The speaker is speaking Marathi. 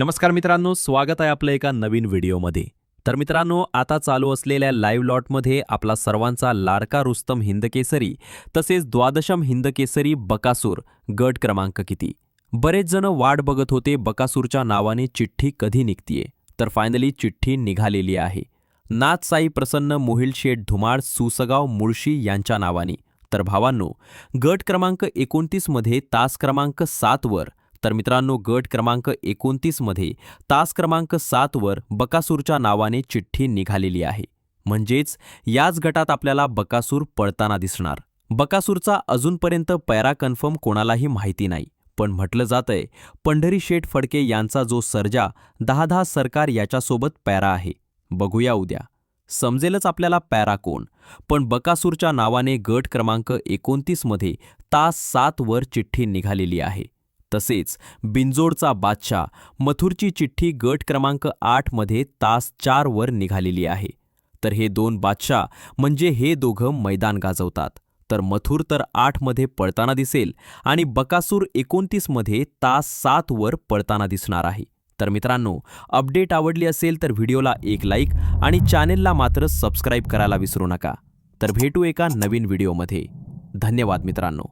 नमस्कार मित्रांनो स्वागत आहे आपलं एका नवीन व्हिडिओमध्ये. तर मित्रांनो आता चालू असलेल्या लाईव्ह लॉटमध्ये आपला सर्वांचा लाडका रुस्तम हिंदकेसरी तसेच द्वादशम हिंदकेसरी बकासूर गट क्रमांक किती. बरेच जण वाट बघत होते बकासूरच्या नावाने चिठ्ठी कधी निघतीये. तर फायनली चिठ्ठी निघालेली आहे. नाथसाई प्रसन्न मोहिल शेठ धुमाळ सुसगाव मुळशी यांच्या नावाने. तर भावांनो गट क्रमांक एकोणतीसमध्ये तास क्रमांक सातवर तर मित्रांनो गट क्रमांक एकोणतीसमध्ये तास क्रमांक सातवर बकासूरच्या नावाने चिठ्ठी निघालेली आहे. म्हणजेच याच गटात आपल्याला बकासूर पळताना दिसणार. बकासूरचा अजूनपर्यंत पैरा कन्फर्म कोणालाही माहिती नाही. पण म्हटलं जातंय पंढरी शेठ फडके यांचा जो सर्जा दहा दहा सरकार याच्यासोबत पॅरा आहे. बघूया उद्या. समजेलच आपल्याला पॅरा कोण. पण बकासूरच्या नावाने गट क्रमांक एकोणतीसमध्ये तास सातवर चिठ्ठी निघालेली आहे. तसेच बिंजोडचा बादशाह मथुरची चिठ्ठी गट क्रमांक आठमध्ये तास चारवर निघालेली आहे. तर हे दोन बादशाह म्हणजे हे दोघं मैदान गाजवतात. तर मथुर तर आठमध्ये पळताना दिसेल आणि बकासूर एकोणतीसमध्ये तास सातवर पळताना दिसणार आहे. तर मित्रांनो अपडेट आवडली असेल तर व्हिडिओला एक लाईक आणि चॅनेलला मात्र सबस्क्राईब करायला विसरू नका. तर भेटू एका नवीन व्हिडिओमध्ये. धन्यवाद मित्रांनो.